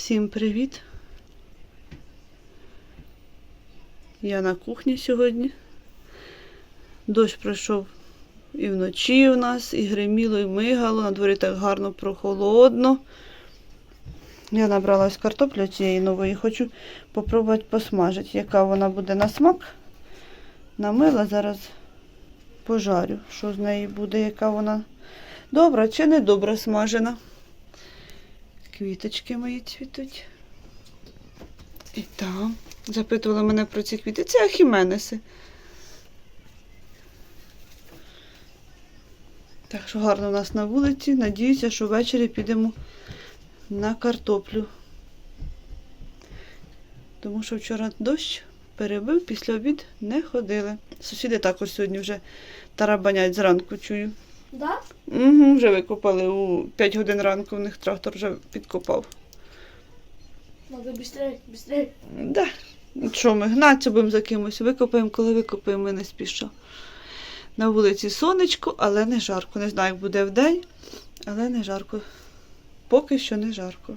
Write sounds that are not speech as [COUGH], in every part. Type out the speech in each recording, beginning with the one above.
Всім привіт! Я на кухні сьогодні. Дощ пройшов і вночі у нас, і гриміло, і мигало. На дворі так гарно прохолодно. Я набрала ось картоплю цієї нової. Хочу попробувати посмажити, яка вона буде на смак. Намила зараз пожарю, що з неї буде, яка вона добра чи не добра смажена. Квіточки мої цвітуть. І там. Запитували мене про ці квіти. Це ахіменеси. Так що гарно у нас на вулиці. Надіюся, що ввечері підемо на картоплю. Тому що вчора дощ перебив, після обід не ходили. Сусіди також сьогодні вже тарабанять зранку чую. Да? Угу, вже викопали у 5 годин ранку, у них трактор вже підкопав. Надо быстрее, быстрее. Да. Що ми гнатися будемо за кимось, викопаємо, коли викопаємо, ми не спішо. На вулиці сонечко, але не жарко. Не знаю, як буде вдень, але не жарко. Поки що не жарко.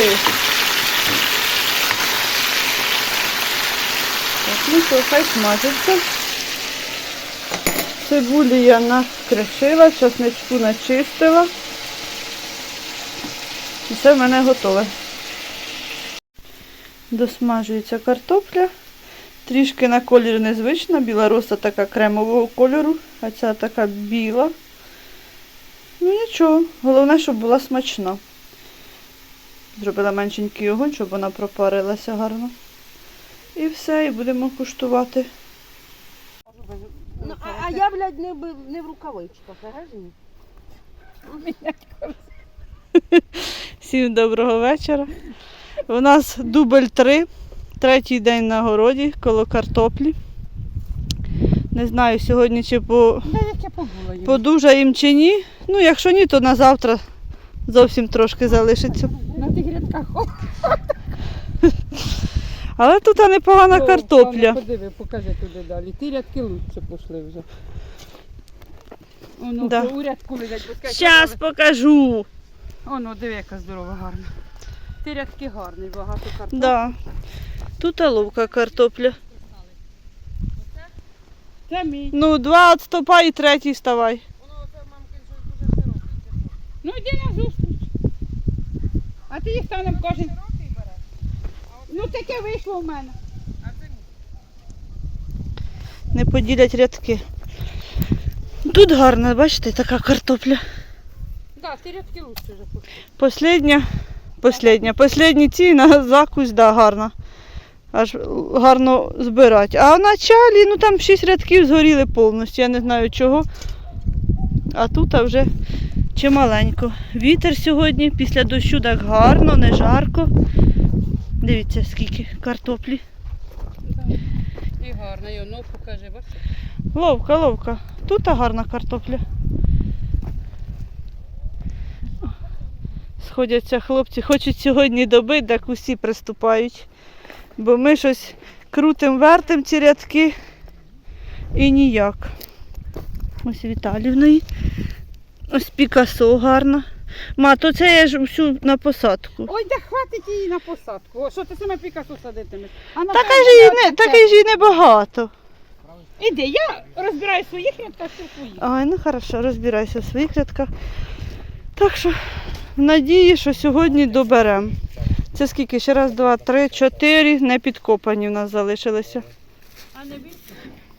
Трішки. Так, ну що, хай смажиться. Цибулі я накришила, часничку начистила. І все в мене готове. Досмажується картопля. Трішки на колір незвична, білороса така кремового кольору, а ця така біла. Ну нічого, головне, щоб була смачна. Зробила меншенький огонь, щоб вона пропарилася гарно. І все, і будемо куштувати. Ну, а, а я, блядь, не, б- не в рукавичках, ага? [LAUGHS] Всім доброго вечора. У нас дубль 3, третій день на городі коло картоплі. Не знаю сьогодні чи по, Да як я побула їм. подужаємо чи ні. Ну, якщо ні, то на завтра зовсім трошки залишиться. На тих рядках. Але тут непогана о, картопля. Пане, Подиви, покажи туди далі. Ті рядки лучше пішли вже. Оно, Да. у рядку лежать. Зараз покажу. Оно, диви, яка здорова, гарна. Ті рядки гарні, багато картоплі. Да. Тут ловка картопля. Це мій. Ну, два відступай і третій вставай. Ну йди на зустріч. А ти їх станем кожен. Ну таке вийшло в мене. Не поділять рядки. Тут гарна, бачите, така картопля. Так, ті рядки лучше вже пішли. Последня, последня, последні ці на закусь, да, гарна. Аж гарно збирати. А в началі, ну там шість рядків згоріли повністю, я не знаю чого. А тут а вже чималенько. Вітер сьогодні після дощу так гарно, не жарко. Дивіться, скільки картоплі. І гарно, і воно покажи, бачиш? Ловка, ловка. Тут гарна картопля. Сходяться хлопці, хочуть сьогодні добити, так усі приступають. Бо ми щось крутим, вертим ці рядки і ніяк. Ось Віталівної. Ось Пікасо гарна. Ма, то це я ж всю на посадку. Ой, да хватить її на посадку. О, що ти саме пікасу садитимеш? А на Така ж не, це- ж її небагато. Іди, я розбираю своїх рядках, ти своїх. Ай, ну хорошо, розбирайся в своїх рядках. Так що, надії, що сьогодні доберемо. Це скільки? Ще раз, два, три, чотири не підкопані в нас залишилися. А не більше?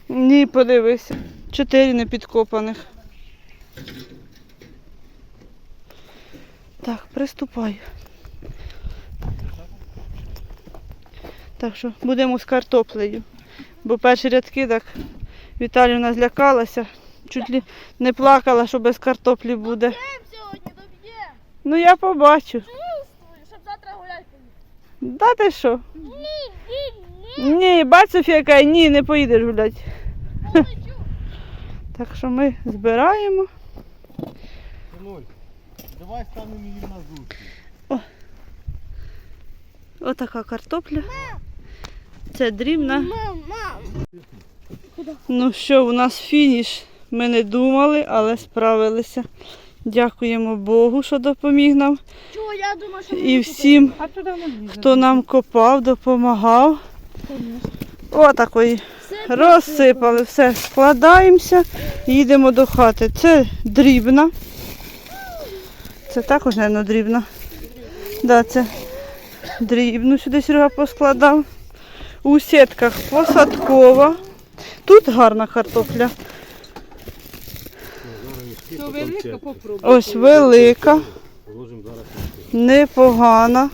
Ні, подивися. Чотири не підкопаних. Так, приступаю. Так що будемо з картоплею. Бо перші рядки так Віталіна злякалася. Чуть ли не плакала, що без картоплі буде. Ну я побачу. Щоб завтра гуляти. Да ти що? Ні, ні, ні. Ні, бать Софія каже, ні, не поїдеш гуляти. Так що ми збираємо. Давай станемо їм на зустріч. Отака картопля. це дрібна. Ну що, у нас фініш. Ми не думали, але справилися. Дякуємо Богу, що допоміг нам. Чого я думаю, що І всім, А хто нам копав, допомагав. Отакої. Все Розсипали, все, складаємося, їдемо до хати. Це дрібна. Це також, мабуть, дрібна. Да, це дрібну сюди Серега поскладав. У сітках посадкова. Тут гарна картопля. То велика. Ось велика, непогана.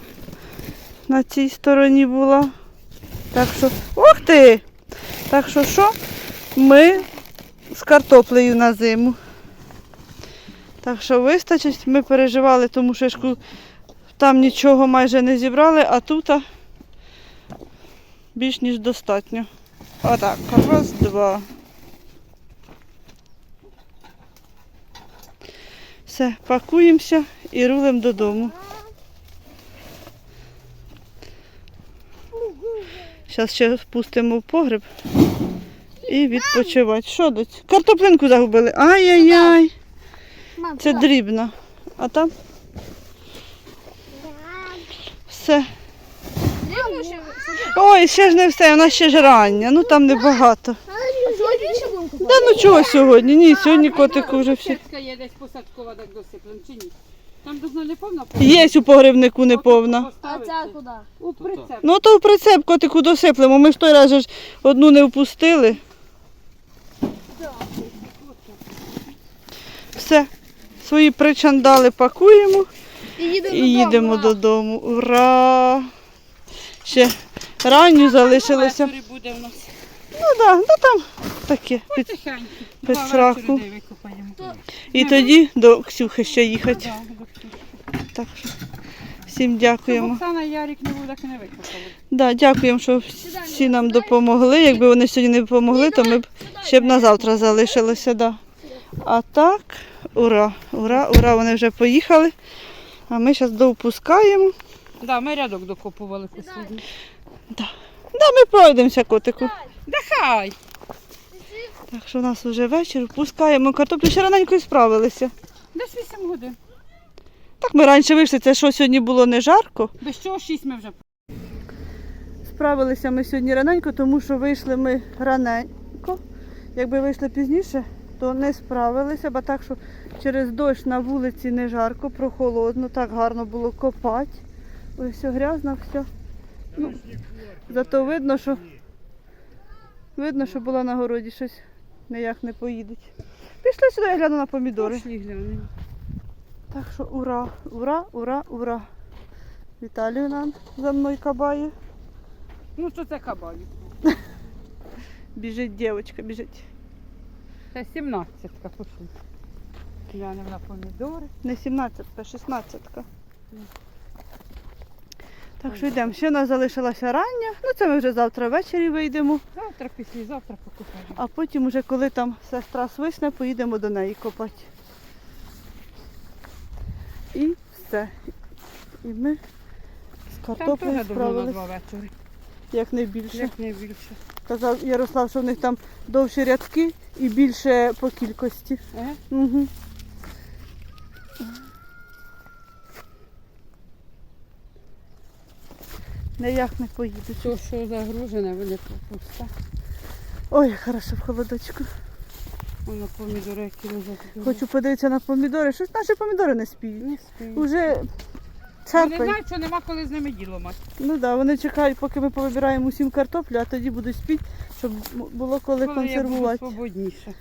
На цій стороні була. Так що, ух ти! Так що що? Ми з картоплею на зиму. Так що вистачить, ми переживали, тому що там нічого майже не зібрали, а тут більш ніж достатньо. Отак, раз, два. Все, пакуємося і рулимо додому. Зараз ще спустимо в погреб і відпочивати. Що доць? Картоплинку загубили. Ай-яй-яй. Мам, Це дрібно. А там все. Ой, ще ж не все, у нас ще ж рання. Ну там небагато. Да ну чого сьогодні? Ні, сьогодні котику вже всі. Сітка є десь посадкова, так досиплем, чи ні? Там должно не повна Є у погребнику неповна. А це куди? У прицеп. Ну то в прицеп котику досиплемо. Ми ж той раз же ж одну не впустили. Все. Свої причандали пакуємо І їдемо і їдемо додому. Ура! Ще ранню залишилося. Буде в нас. Ну так, ну там таке. Під... Вечора де. І тоді до Ксюхи ще їхати. Да. Так що всім дякуємо. Оксана і Ярик не і не викопали. Да, дякуємо, що всі нам допомогли. Якби вони сьогодні не допомогли, то ми б ще б на завтра залишилося. Да. А так, ура, ура, ура, вони вже поїхали. А ми зараз доупускаємо. Да, ми рядок докопували послідній. Да, ми пройдемося, котику. Да хай! Так що у нас вже вечір, впускаємо картоплю, ще раненько і справилися. Десь 8 годин. Так ми раніше вийшли, це що сьогодні було не жарко. Без чого 6 ми вже Справилися ми сьогодні раненько, тому що вийшли ми раненько. Якби вийшли пізніше, то не справилися, бо так, що через дощ на вулиці не жарко, прохолодно, так гарно було копати. Ой, все грязно, все. Ну, зато видно, що видно, що було на городі щось ніяк не поїдуть. Пішли сюди, я гляну на помідори. Так що ура, ура, ура, ура. Віталію нам за мною кабає. Ну що це кабанів? [LAUGHS] Біжить дівчинка, біжить. Це 17-ка пішли. Глянемо на помідори. Не 17-ка, 16-ка. Так що йдемо. Ще у нас залишилася рання. Ну це ми вже завтра ввечері вийдемо. Завтра, післязавтра покупаємо. А потім, уже коли там сестра свисне, поїдемо до неї копати. І все. І ми з Там картоплею теж як найбільше. Як. Казав Ярослав, що в них там довші рядки і більше по кількості. Е? Угу. Ніяк не поїдуть. То, що загружене, вони пусте. Ой, хорошо в холодочку. Воно помідори, які лежать. Хочу подивитися на помідори. Щось наші помідори не спіють. Не спію. Уже Вони знають, що нема коли з ними діло мати. Ну так, да, вони чекають, поки ми повибираємо усім картоплю, а тоді будуть спіти, щоб м- було коли Коли я буду консервувати. свободніше.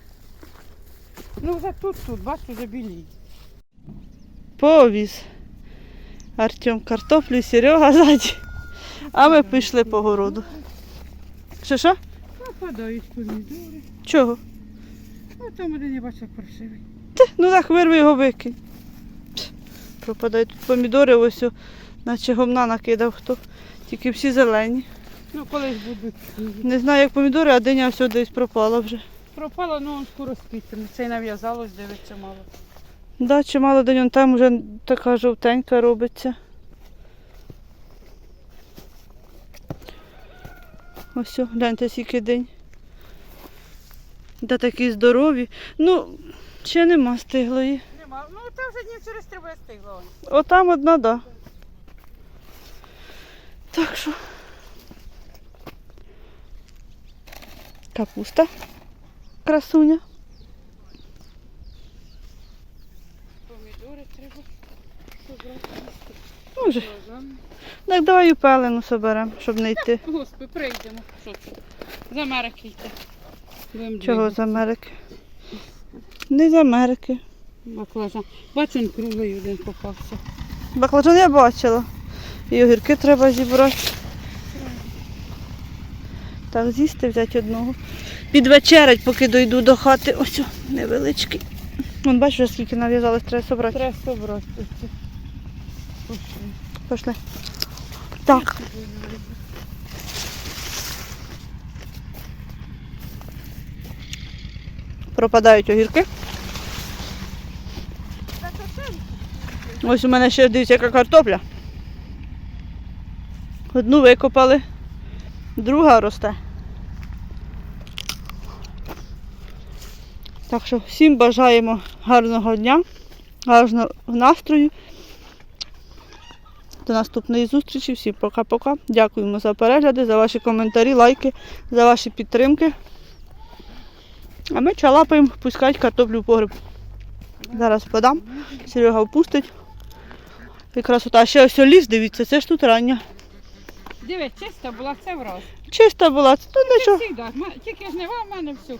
Ну вже тут, тут, бачу, вже білі. Повіз. Артем картоплю, Серега ззаді. А ми пішли по городу. Що що? Пропадають помідори. Чого? А там один я бачу паршивий. Ну так, вирви його викинь. Пропадають тут помідори, ось, наче гомна накидав хто. Тільки всі зелені. Ну колись будуть. Не знаю, як помідори, а диня все десь пропала вже. Пропало, ну он скоро спітиме. Це й нав'язалось, дивиться мало. Да, чимало день он там вже така жовтенька робиться. Ось, гляньте, скільки день. Та такі здорові. Ну, ще нема стиглої. Нема. Ну, це вже днів через три буде. Отам одна, да. Так що. Капуста. Красуня. Помідори треба. Ну, вже. Так давай пелену соберемо, щоб не йти. Господи, прийдемо. Що це? З Америки йти. Чого з Америки? Не з Америки. Баклажан. Бачу, він круглий один попався. Баклажан я бачила. І огірки треба зібрати. Так, з'їсти взяти одного. Підвечерять, поки дойду до хати. Ось невеличкий. Вон бачиш, скільки нав'язалось, треба собрати. Треба собрати. це. Пошли. Так. Пропадають огірки. Ось у мене ще дивіться, яка картопля. Одну викопали, друга росте. Так що всім бажаємо гарного дня, гарного настрою. До наступної зустрічі. Всім пока-пока. Дякуємо за перегляди, за ваші коментарі, лайки, за ваші підтримки. А ми чалапаємо пускати картоплю в погреб. Зараз подам. Серега впустить. І красота. Ще ось ліс, дивіться, це ж тут рання. Дивись, чиста була, це враз. Чиста була, це тут нічого. Тільки жнива в мене все.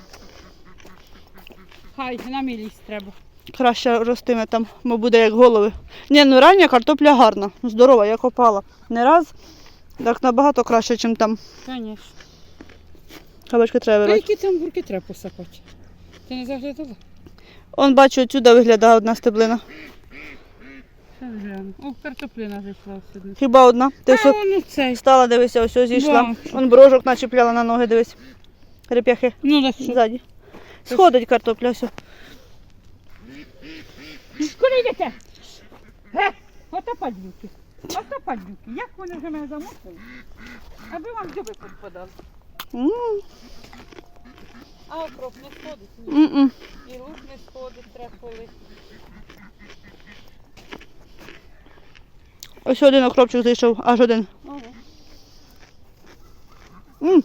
Хай на мій ліс треба. Краще ростиме там, бо буде як голови. Ні, ну рання картопля гарна, здорова, я копала. Не раз, так набагато краще, ніж там. Звісно. Кабачки треба А які там бурки треба посапати? Ти не заглядала? Он бачу, отсюди виглядає одна стеблина. Що гляну? О, картоплина зайшла сюди. Хіба одна? Ти А що воно цей. Стала, дивися, ось ось зійшла. Бачу. Вон брожок начепляла на ноги, дивись. Реп'яхи Ну так що? ззаді. Сходить картопля, все. Куди йдете? Ге! Ото падлюки. Ото падлюки. Як вони вже мене замусили? Аби вам зуби підпадали. М, А окроп не сходить. Ні. м-м. І лук не сходить, треба полити. Ось один окропчик зайшов, аж один. Ого. М.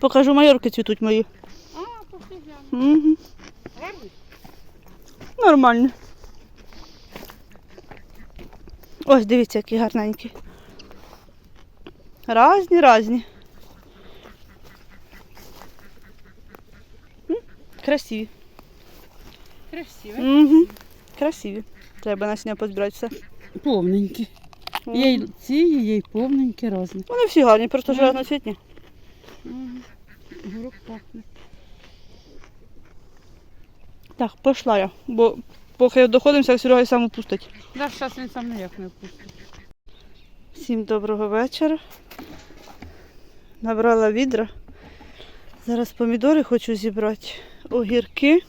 Покажу, майорки цвітуть мої. А. Мгм. Нормально. Ось дивіться, які гарненькі. Разні, разні. М, Красиві. Красиві. Угу. Красиві. Треба на сня позбирати все. Повненькі. Є й ці, є й повненькі різні. Вони всі гарні, просто ж разноцвітні. Горох пахне. Так, пішла я, бо поки доходимося, Серега сам упустить. Да, зараз він сам ніяк не впустить. Всім доброго вечора. Набрала відра. Зараз помідори хочу зібрати. Огірки.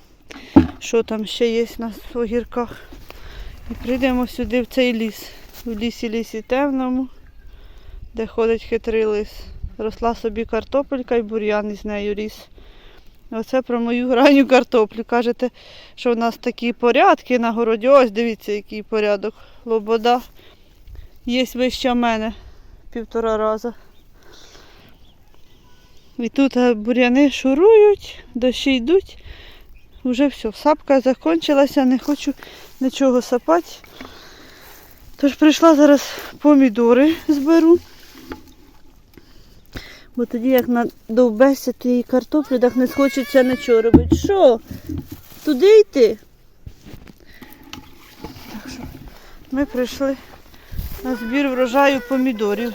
Що там ще є у нас в огірках. І прийдемо сюди в цей ліс. В лісі лісі темному, де ходить хитрий лис. Росла собі картопелька і бур'ян із нею ріс. Оце про мою ранню картоплю. Кажете, що в нас такі порядки на городі. Ось дивіться, який порядок. Лобода є вище мене півтора рази. І тут е, бур'яни шурують, дощі йдуть. Уже все, сапка закінчилася, не хочу нічого сапати. Тож прийшла зараз помідори зберу. Бо тоді як надовбешся тієї картоплі, так не схочеться нічого робити. Що? Туди йти? Так що ми прийшли на збір врожаю помідорів.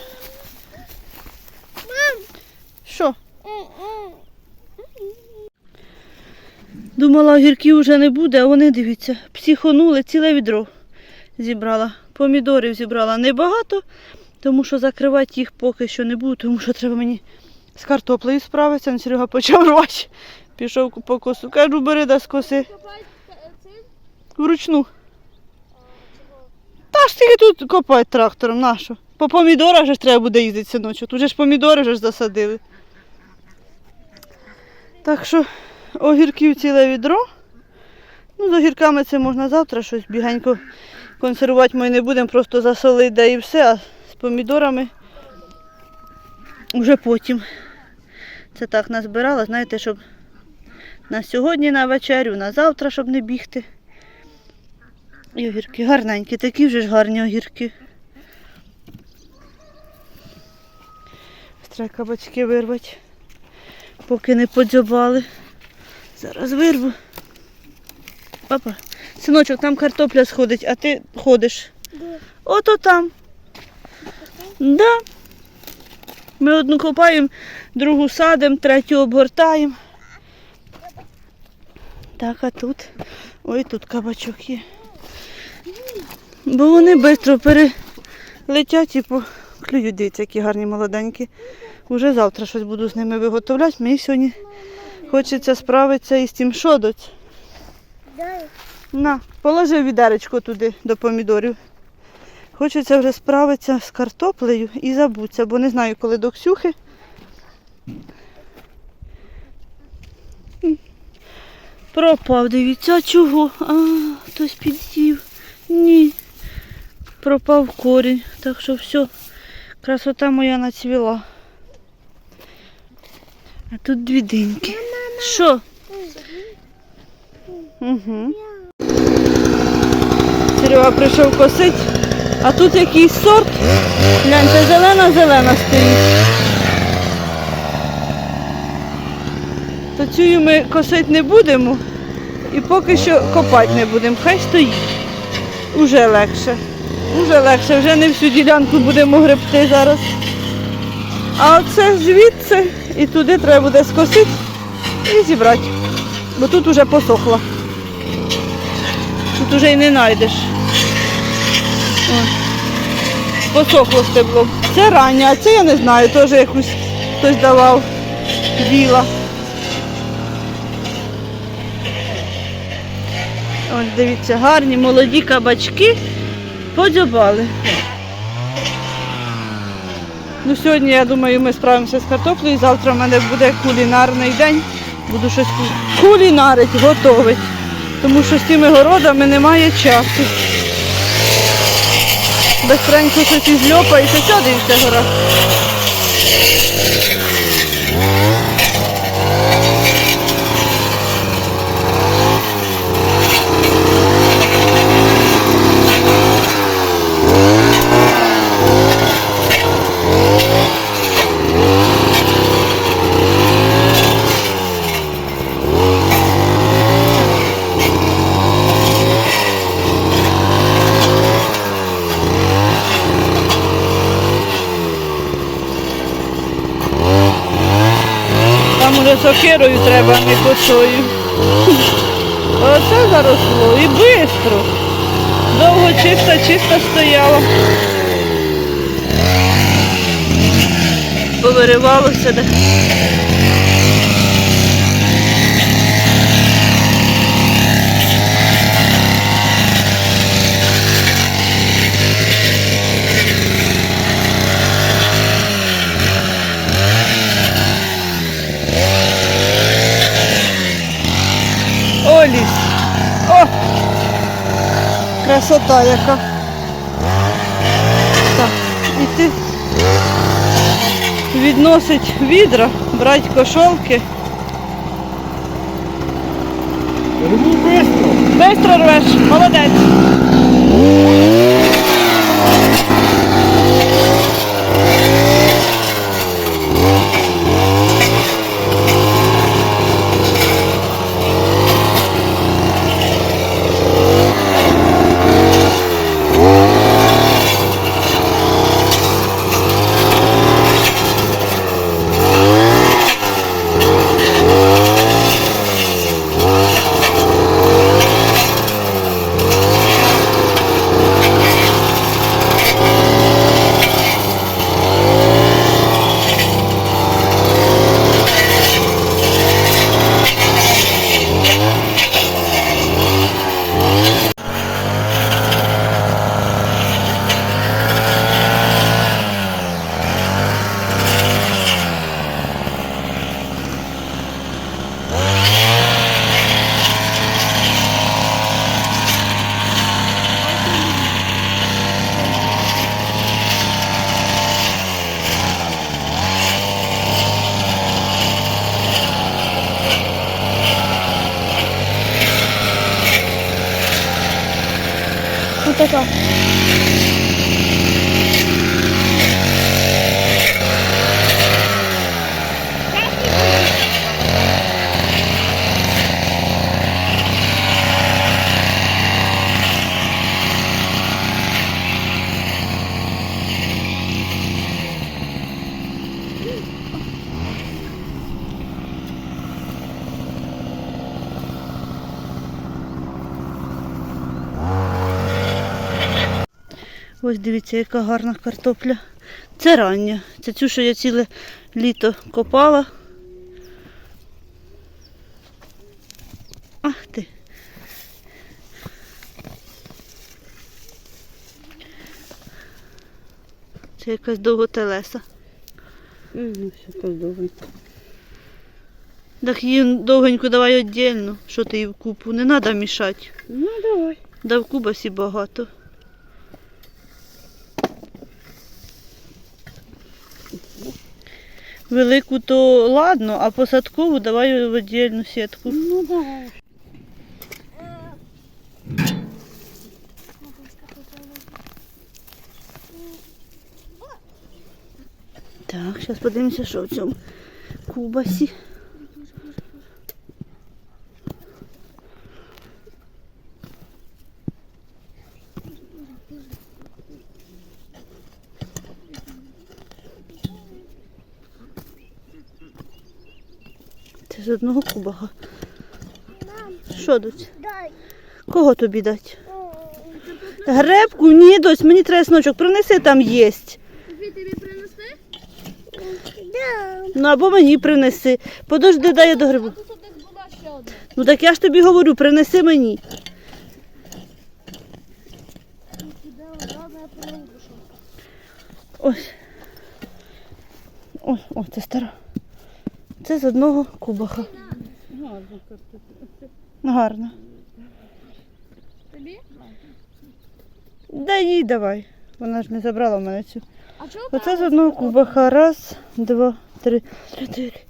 Що? Думала, огірків вже не буде, а вони, дивіться, психонули, ціле відро зібрала. Помідорів зібрала небагато, тому що закривати їх поки що не буду, тому що треба мені з картоплею справитися. Он Серега почав рвати. Пішов по косу. Кажу, бери да з коси. Вручну. Та ж тільки тут копати трактором, нащо? По помідорах же ж треба буде їздити ночі. Тут же ж помідори вже ж засадили. Так що огірків ціле відро. Ну, з огірками це можна завтра щось бігенько консервувати ми не будемо, просто засолити да і все, а з помідорами вже потім. Це так назбирала, знаєте, щоб на сьогодні на вечерю, на завтра, щоб не бігти. І огірки гарненькі, такі вже ж гарні огірки. Треба кабачки вирвати, поки не подзьобали. Зараз вирву. Папа, синочок, там картопля сходить, а ти ходиш. Де? Ото там. Да. Ми одну копаємо, другу садимо, третю обгортаємо. Так, а тут. Ой, тут кабачок є. Бо вони швидко перелетять і поклюють, дивіться, які гарні молоденькі. Уже завтра щось буду з ними виготовляти. Мені сьогодні хочеться справитися із тим шодоць. На, положи відеречко туди до помідорів. Хочеться вже справитися з картоплею і забутися, бо не знаю, коли до Ксюхи. Пропав, дивіться, чого? А, хтось підсів. Ні. Пропав корінь. Так що все, красота моя нацвіла. А тут дві диньки. Що? Угу. Серега прийшов косить, а тут якийсь сорт. Гляньте, зелена-зелена стоїть. То цю ми косити не будемо і поки що копати не будемо. Хай стоїть. Уже легше. Уже легше, вже не всю ділянку будемо гребти зараз. А оце звідси і туди треба буде скосити і зібрати. Бо тут уже посохло. Тут уже й не знайдеш. Посохло стебло. Це раннє, а це я не знаю, теж якусь хтось давав біла. Ось дивіться, гарні молоді кабачки подзьобали. Ну, сьогодні, я думаю, ми справимося з картоплею. Завтра в мене буде кулінарний день. Буду щось кулінарити, готувати. Тому що з цими городами немає часу. Безстренько щось ізльопається, зльопається, сюди дивіться гора. Там уже сокирою треба, не косою. [LAUGHS] Оце заросло і швидко. Довго чисто, чисто стояло. Повиривалося де. О, ліс. О! Красота яка. Так, іти відносить відра, брати кошолки. Рву бистро. Бистро рвеш, молодець. Ось дивіться, яка гарна картопля. Це рання. Це цю, що я ціле літо копала. Ах ти. Це якась довготелеса. Ну, все довгенько. Так її довгенько давай віддільно, що ти її в купу. Не треба мішати. Ну, давай. Да в кубасі багато. Велику то ладно, а посадкову давай в віддільну сітку. Ну, давай. Так, зараз подивимося, що в цьому кубасі. З одного кубага. Що дуть? Кого тобі дати? Гребку? Ні, дось, мені треба сночок, принеси там єсть. Тобі тобі принести? Ну або мені принеси. Подожди, дай я до грибу. Ну так я ж тобі говорю, принеси мені. Де одна, я принесу. Ось. Ось, ось, це стара. Це з одного кубаха. Гарно. Гарно. Тобі? Да їй давай. Вона ж не забрала в мене цю. А чого Оце з одного кубаха. Раз, два, три, чотири,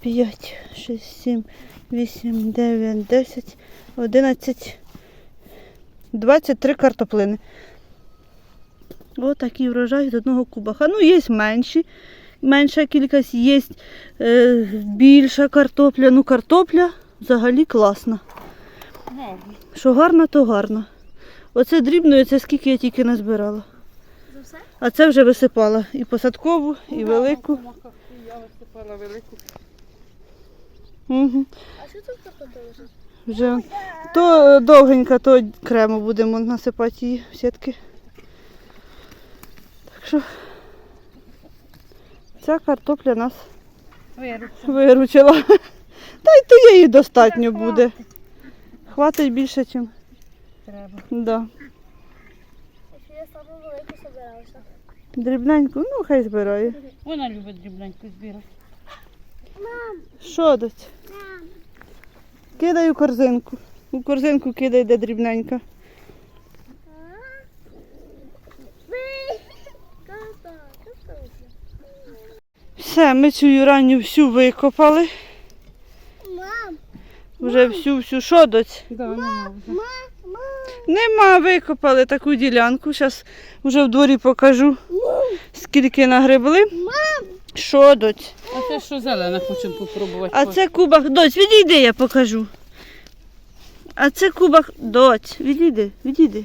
п'ять, шість, сім, вісім, дев'ять, десять, одинадцять, двадцять три картоплини. Отакий врожай з одного кубаха. Ну, є менші, менша кількість, є е, більша картопля. Ну, картопля взагалі класна. Що гарна, то гарна. Оце дрібною, це скільки я тільки назбирала. А це вже висипала і посадкову, і велику. Я висипала велику. Угу. А що тут лежить? Вже то е, довгенька, то кремо будемо насипати її в сітки. Так що ця картопля нас Виручу. виручила. Та й то її достатньо буде. Хватить більше, ніж. Треба. Да. Я велику. Дрібненьку, ну хай збирає. Вона любить дрібненьку збирати. Що дать? Кидай у корзинку. У корзинку кидай, де дрібненька. Все, ми цю ранню всю викопали. Мам, Вже всю всю що доць? Да, нема вже. мам, Нема, викопали таку ділянку. Зараз вже в дворі покажу, скільки нагребли. Що доць? А це що зелене хочемо попробувати. А це кубах. Доць, відійди, я покажу. А це кубах. Доць, відійди, відійди.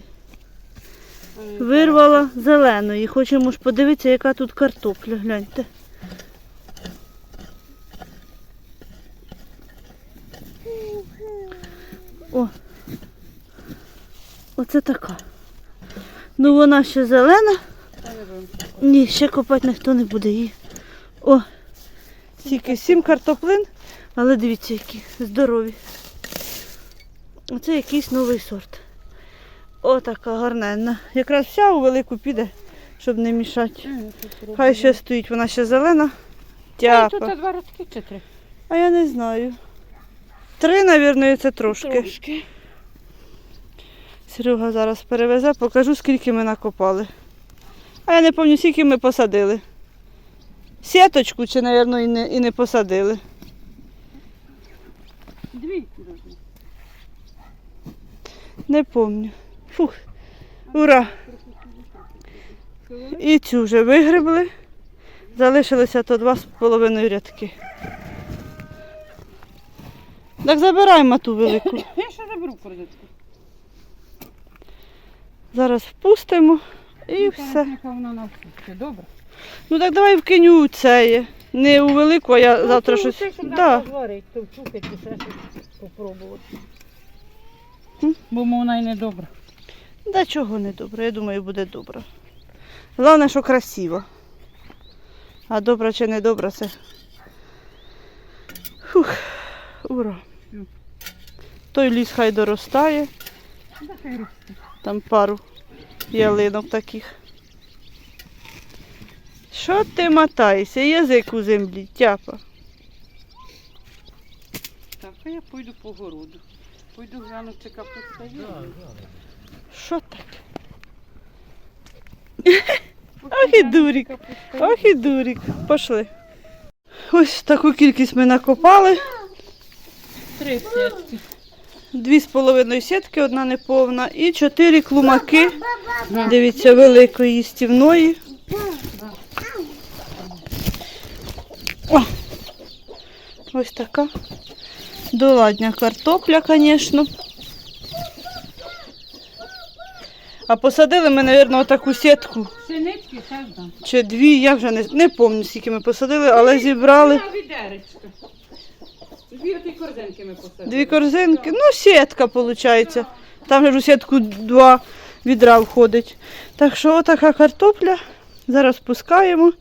Вирвала зеленої. Хочемо ж подивитися, яка тут картопля. Гляньте. О. Оце така. Ну вона ще зелена. Ні, ще копати ніхто не буде її. О, тільки сім картоплин, але дивіться, які здорові. Оце якийсь новий сорт. О, така гарненна. Якраз вся у велику піде, щоб не мішати. Хай ще стоїть, вона ще зелена. Тут два рядки чи три? А я не знаю. Три, мабуть, це трошки. Трошки. Серега зараз перевезе, покажу, скільки ми накопали. А я не пам'ятаю, скільки ми посадили. Сіточку чи, мабуть, і не, і не посадили. Дві. Не пам'ятаю. Фух. Ура! І цю вже вигребли. Залишилося то два з половиною рядки. Так забираємо ту велику. Я ще заберу корзинку. Зараз впустимо і все. Яка вона на вкусі, добре? Ну так давай вкиню це. Не у велику, а я завтра щось. Да. зварить, то вчухати, ще щось попробувати. Бо вона й не добра. Да чого не добре, я думаю, буде добре. Головне, що красиво. А добре чи не добре, це. Фух, ура. Той ліс хай доростає, там пару ялинок таких. Що ти мотаєшся? Язик у землі, тяпа. Так, а я пойду по городу. Пойду гляну, чи капуста є. Що так? Ох і дурік. Ох і дурік. Пошли. Ось таку кількість ми накопали. Три сітки. Дві з половиною сітки, одна неповна, і чотири клумаки. Дивіться, великої їстівної. О! Ось така. Доладня картопля, звісно. А посадили ми, мабуть, отаку сітку. Чи дві, я вже не, не пам'ятаю, скільки ми посадили, але зібрали. Дві корзинки ми посадили. дві корзинки. Ну, сітка, виходить. Там же у сітку два відра входить. Так що отака картопля. Зараз пускаємо.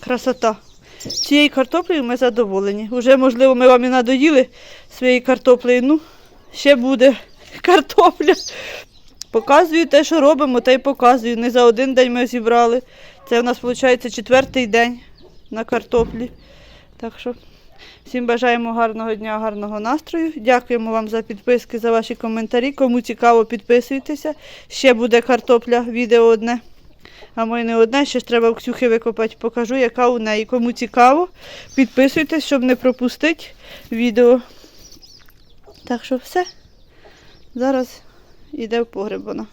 Красота. Цією картоплею ми задоволені. Уже, можливо, ми вам і надоїли своєю картоплею. Ну, ще буде картопля. Показую те, що робимо, та й показую. Не за один день ми зібрали. Це у нас, виходить, четвертий день на картоплі. Так що всім бажаємо гарного дня, гарного настрою. Дякуємо вам за підписки, за ваші коментарі. Кому цікаво, підписуйтеся. Ще буде картопля, відео одне. А моє не одне, ще ж треба у Ксюхи викопати. Покажу, яка у неї. Кому цікаво, підписуйтесь, щоб не пропустити відео. Так що все. Зараз йде в погреб вона.